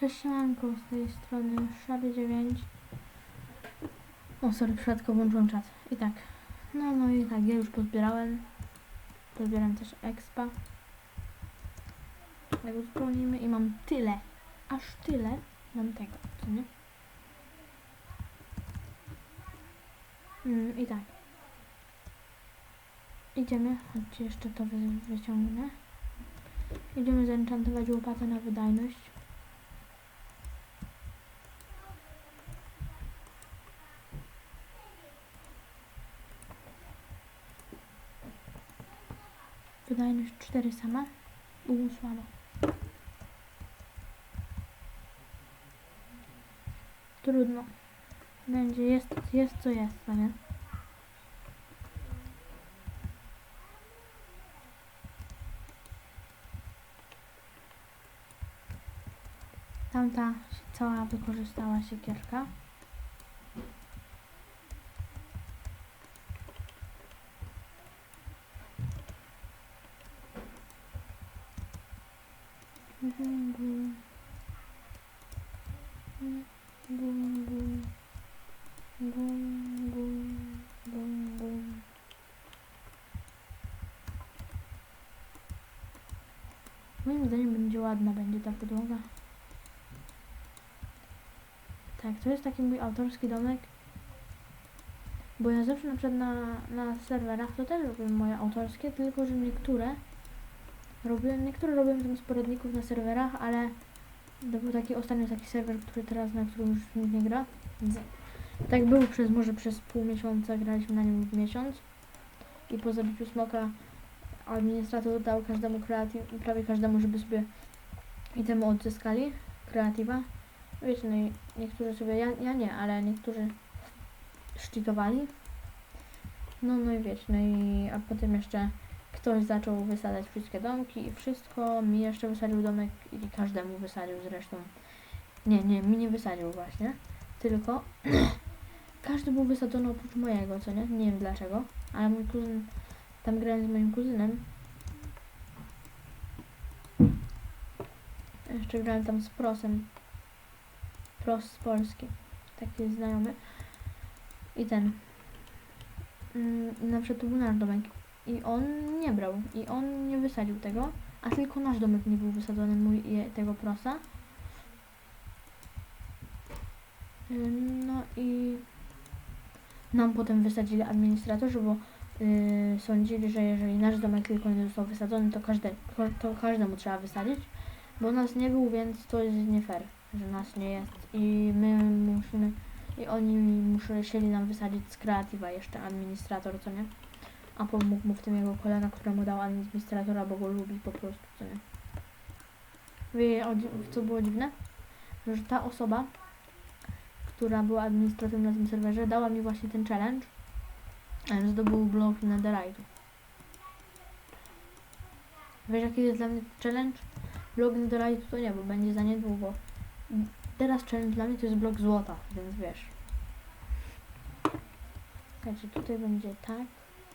Cześć siemanko, z tej strony Szary 9 O sorry, przypadkowo włączyłem czat. I tak, no no i tak, ja już pozbierałem. Pozbieram też expa. Tak uzupełnimy i mam tyle Aż tyle mam tego, co nie? Mm, I tak. Idziemy, chodźcie jeszcze to wy wyciągnę. Idziemy zenchantować łopatę na wydajność Wydajność 4 sama. Uuu, słabo. Trudno. Będzie, jest, jest co jest, no? Tamta cała wykorzystała siekierka. Bum, bum. Bum, bum, bum. Bum, bum, bum, bum. Moim zdaniem będzie ładna będzie ta podłoga. Tak, to jest taki mój autorski domek. Bo ja zawsze na przykład na, na serwerach to też robię moje autorskie, tylko że niektóre robiłem, niektóre robiłem tam z poradników na serwerach, ale to był taki ostatnio taki serwer, który teraz, na którym już nikt nie gra. Tak był przez może przez pół miesiąca, graliśmy na nim miesiąc. I po zabiciu smoka administrator dał każdemu kreatyw, prawie każdemu, żeby sobie itemy odzyskali, kreatywa. Wiecie, no i niektórzy sobie, ja, ja nie, ale niektórzy szczytowali. No, no i wiecie, no i a potem jeszcze ktoś zaczął wysadzać wszystkie domki i wszystko, mi jeszcze wysadził domek i każdemu wysadził zresztą. Nie, nie, mi nie wysadził właśnie, tylko każdy był wysadzony oprócz mojego, co nie? Nie wiem dlaczego, ale mój kuzyn, tam grałem z moim kuzynem. Jeszcze grałem tam z prosem. Pros z Polski. Taki znajomy. I ten. Mm, na przykład był nasz domek. I on nie brał. I on nie wysadził tego. A tylko nasz domek nie był wysadzony, mój i tego prosa. No i nam potem wysadzili administratorzy, bo yy, sądzili, że jeżeli nasz domek tylko nie został wysadzony, to, każde, to każdemu trzeba wysadzić, bo nas nie był, więc to jest nie fair, że nas nie jest i my musimy, i oni musieli nam wysadzić z kreatywa jeszcze administrator, co nie? A pomógł mu w tym jego kolega, któremu dał administratora, bo go lubi po prostu, co nie? Wie, co było dziwne? Że ta osoba, która była administratorem na tym serwerze, dała mi właśnie ten challenge, zdobył blok netherite'u. Wiesz jaki jest dla mnie challenge? Blok netherite'u to nie, bo będzie za niedługo. Teraz challenge dla mnie to jest blok złota, więc wiesz. Słuchajcie, tutaj będzie tak,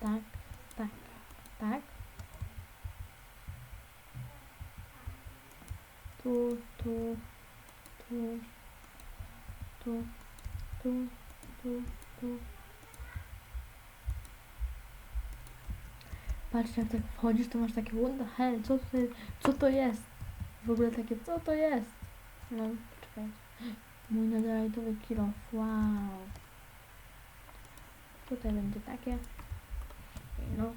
tak, tak, tak. Tu, tu, tu, tu, tu, tu, tu. Patrzcie, jak tak wchodzisz, to masz takie what the hell, co to, co to jest? W ogóle takie, co to jest? No, czekaj. Mój netherite'owy kilo, wow. Tutaj będzie takie. No.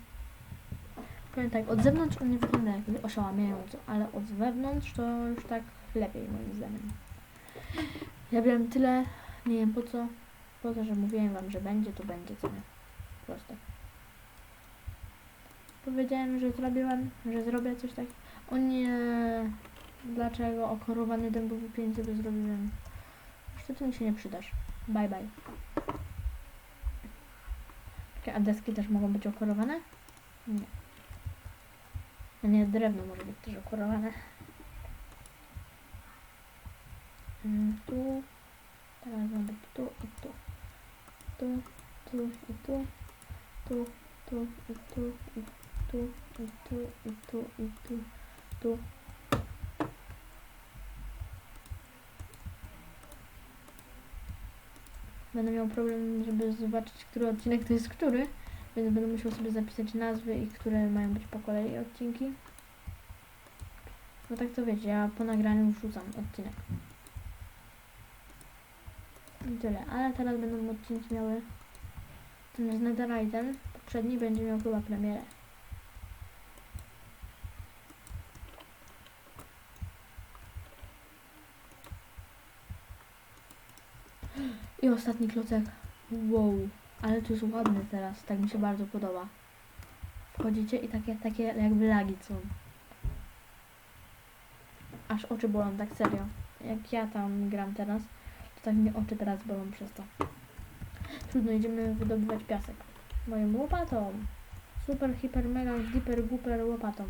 Powiem tak, od zewnątrz on nie wygląda jak oszałamiająco, ale od wewnątrz to już tak lepiej moim zdaniem. Ja wiem tyle, nie wiem po co, po to, że mówiłem wam, że będzie, to będzie co nie. Proste. Powiedziałem, że zrobiłem, że zrobię coś tak. O nie, dlaczego okorowany dębowy pień sobie zrobiłem? Już ty mi się nie przydasz. Bye bye. Czekaj, A deski też mogą być okorowane? Nie. A nie, drewno może być też okorowane. Mm, Tu. Teraz ma być tu i tu. Tu, tu i tu. Tu, tu i tu i tu tu i tu tu. Tu. Będę miał problem, żeby zobaczyć, który odcinek to jest który, więc będę musiał sobie zapisać nazwy i które mają być po kolei odcinki. No tak to wiecie, ja po nagraniu wrzucam odcinek. I tyle, ale teraz będą odcinki miały ten z Netherite'em, poprzedni będzie miał chyba premierę. I ostatni klocek. Wow, ale to jest ładny teraz, tak mi się bardzo podoba. Wchodzicie i takie, takie jakby lagi są. Aż oczy bolą, tak serio. Jak ja tam gram teraz, to tak mnie oczy teraz bolą przez to. Trudno, idziemy wydobywać piasek. Moją łopatą. Super, hiper, mega, diper, guper łopatą.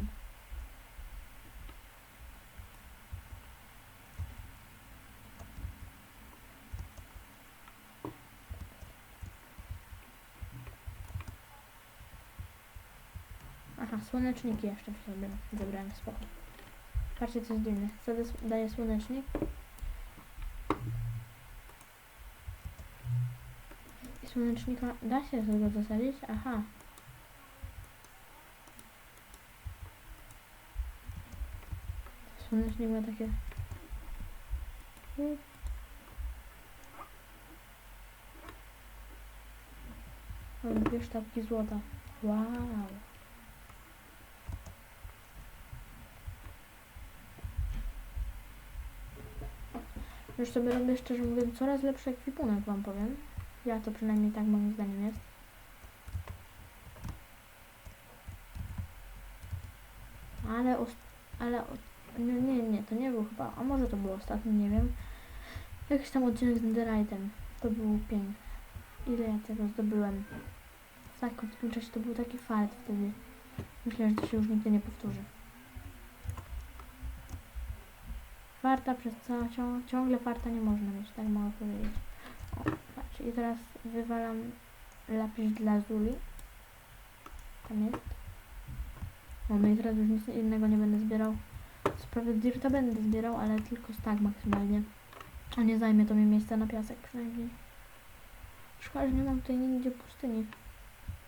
Aha, słoneczniki jeszcze sobie zebrałem, spoko. Patrzcie, co jest dziwne. Sobie daję słonecznik. I słonecznika da się z tego zasadzić? Aha. Słonecznik ma takie... Mam dwie sztabki złota. Wow. Już sobie robię szczerze mówiąc coraz lepszy ekwipunek wam powiem. Ja to przynajmniej tak moim zdaniem jest. Ale ale nie, nie, nie, to nie był chyba, a może to był ostatni, nie wiem. Jakiś tam odcinek z Netherite'em. To był piękny. Ile ja tego zdobyłem. W tak krótkim czasie to był taki fart wtedy. Myślę, że to się już nigdy nie powtórzy. Farta przez całą, cią- ciągle farta nie można mieć, tak mogę powiedzieć. O, patrz, i teraz wywalam lapis dla Zuli. Tam jest. O, no i teraz już nic innego nie będę zbierał. Co prawda dirta będę zbierał, ale tylko tak maksymalnie. A nie zajmie to mi miejsca na piasek przynajmniej. Szkoda, że nie mam tutaj nigdzie pustyni.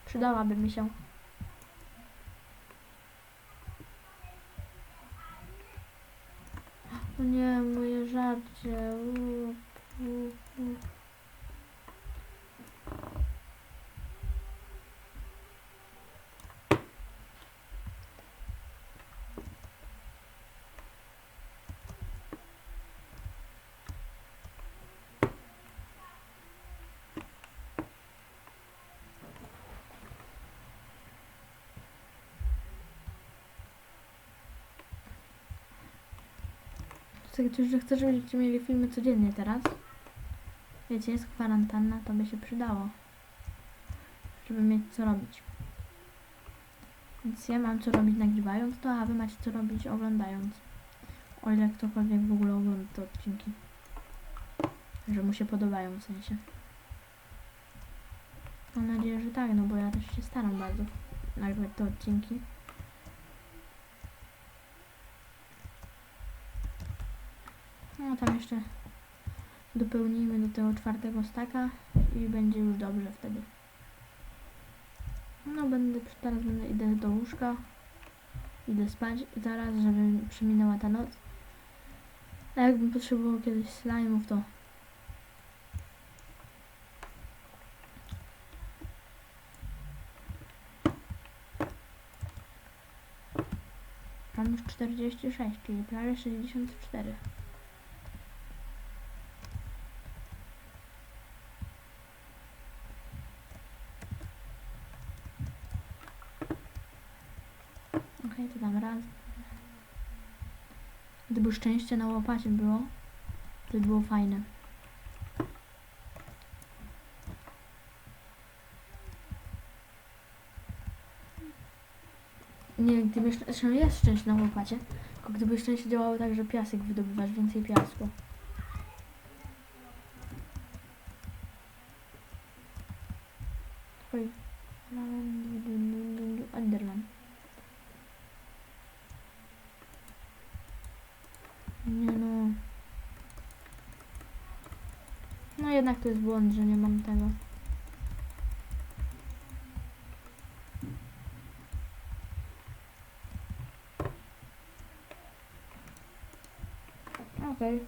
Przydałaby mi się. Nie, moje żarcie. Słuchajcie, że chcę, żebyście mieli filmy codziennie teraz. Wiecie, jest kwarantanna, to by się przydało. Żeby mieć co robić. Więc ja mam co robić nagrywając to, a wy macie co robić oglądając. O ile ktokolwiek w ogóle ogląda te odcinki. Że mu się podobają w sensie. Mam nadzieję, że tak, no bo ja też się staram bardzo nagrywać te odcinki. No tam jeszcze dopełnijmy do tego czwartego staka i będzie już dobrze wtedy. No będę, teraz będę idę do łóżka. Idę spać zaraz, żeby przeminęła ta noc. A jakbym potrzebował kiedyś slime'ów, to mam już 46, czyli prawie 64. Okej, to dam raz. Gdyby szczęście na łopacie było, to by było fajne. Nie, gdyby jest szczęście na łopacie, tylko gdyby szczęście działało tak, że piasek wydobywasz, więcej piasku. Oj. Enderman. Nie no. No jednak to jest błąd, że nie mam tego. Okej.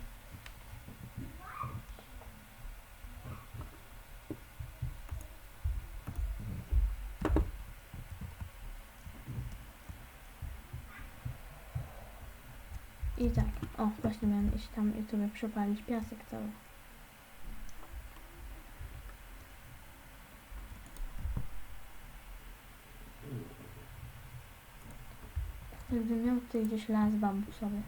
I tak, o właśnie miałem iść tam i sobie przepalić piasek cały. Gdybym miał tutaj gdzieś las bambusowy.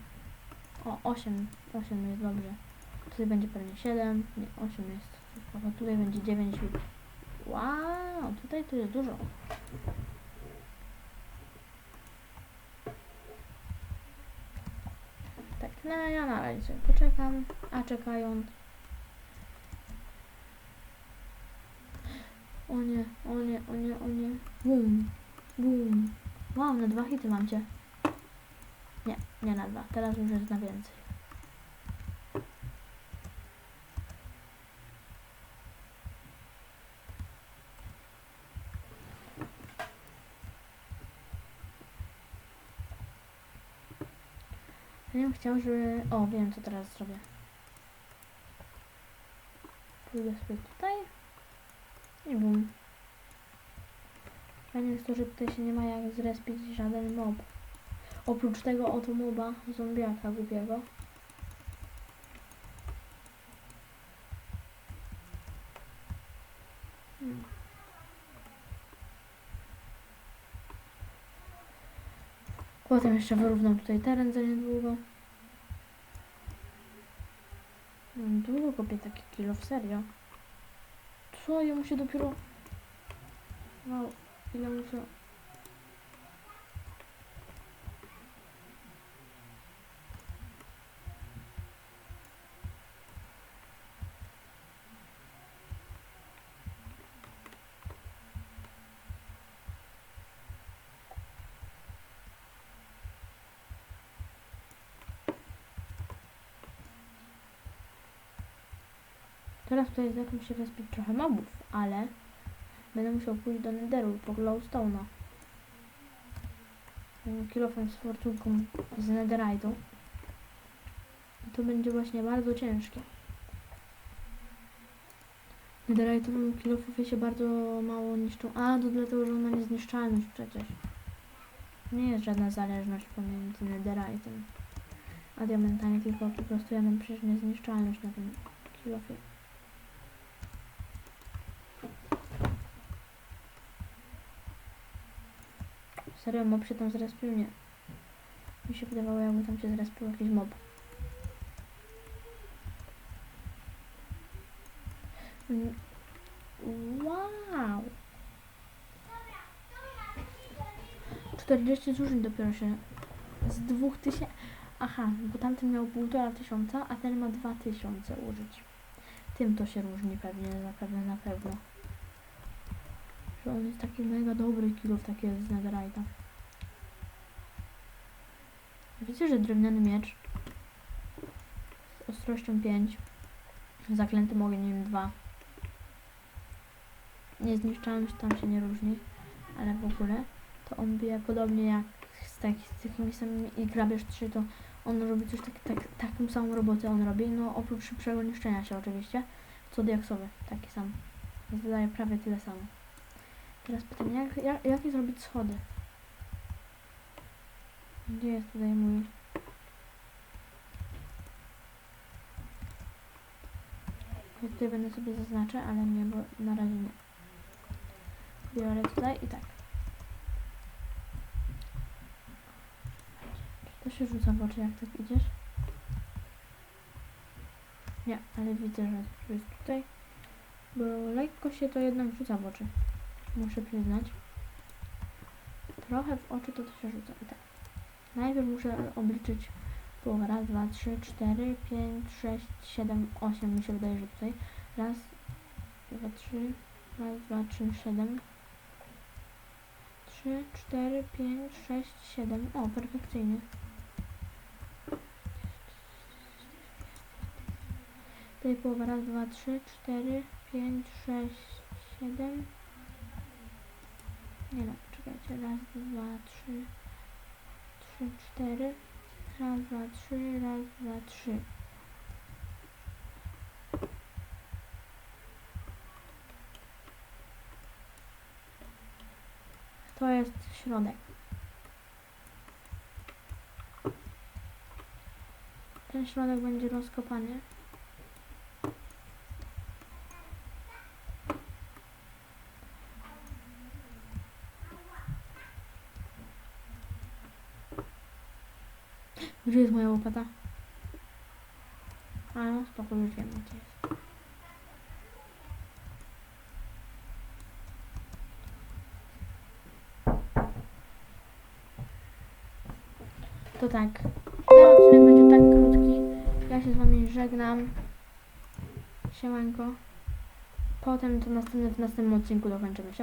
O, 8, 8 jest dobrze. Tutaj będzie pewnie 7, nie, 8 jest. Spoko, tutaj będzie 9 lub... Wow, tutaj to jest dużo. Tak, no ja na razie poczekam, a czekając... O nie, o nie, o nie, o nie. Bum, bum. Wow, na dwa hity mam cię. Nie, nie na dwa. Teraz już jest na więcej. Ja bym chciał, żeby... O, wiem co teraz zrobię. Pójdę sobie tutaj. I bum. Fajnie jest to, że tutaj się nie ma jak zrespić żaden mob. Oprócz tego oto moba, zombiaka głupiego. Potem jeszcze wyrównam tutaj teren za niedługo. Długo kopię taki kilo, serio. Co? Ja muszę dopiero... Wow, ile muszę... Tutaj zaczął się respić trochę mobów, ale będę musiał pójść do Netheru po Glowstone'a. Kilofem z fortunką z Netherite'u. To będzie właśnie bardzo ciężkie. Netherite'owym kilofy się bardzo mało niszczą. A, to dlatego, że on ma niezniszczalność przecież. Nie jest żadna zależność pomiędzy Netherite'em a diamentami, tylko po prostu ja mam przecież niezniszczalność na tym kilofie. Serio, mob się tam zrespił? Nie. Mi się wydawało, jakby tam się zrespił jakiś mob. Mm, Wow! 40 zużyć dopiero się z 2000. Aha, bo tamten miał półtora tysiąca, a ten ma 2000 użyć. Tym to się różni pewnie, zapewne na pewno. Że on jest taki mega dobry kilów, taki jest z Netherite'a. Widzę, że drewniany miecz z ostrością 5, zaklętym ogniem 2. Niezniszczalność tam się nie różni, ale w ogóle to on bije podobnie jak z, tak, z takimi samymi i grabież 3 to on robi coś tak, tak, taką samą robotę on robi, no oprócz szybszego niszczenia się oczywiście, co diaksowy, taki sam. Zadaje prawie tyle samo. Teraz pytanie, jak, jak, jakie zrobić schody? Gdzie jest tutaj mój... Ja tutaj będę sobie zaznaczę, ale nie, bo na razie nie. Biorę tutaj i tak. Czy to się rzuca w oczy, jak tak idziesz? Nie, ale widzę, że jest tutaj. Bo lekko się to jednak rzuca w oczy. Muszę przyznać. Trochę w oczy to, to się rzuca i tak. Najpierw muszę obliczyć połowę. Raz, dwa, trzy, cztery, pięć, sześć, siedem, osiem. Mi się wydaje, że tutaj. Raz, dwa, trzy, raz, dwa, trzy, siedem. Trzy, cztery, pięć, sześć, siedem. O, perfekcyjnie. Tutaj połowa. Raz, dwa, trzy, cztery, pięć, sześć, siedem. Raz, dwa, trzy, trzy, cztery. Raz, dwa, trzy, raz, dwa, trzy. To jest środek. Ten środek będzie rozkopany. Gdzie jest moja łopata? A no, spoko, już wiem gdzie jest. To tak. Ten odcinek będzie tak krótki. Ja się z wami żegnam. Siemanko. Potem to następne w następnym odcinku dokończymy.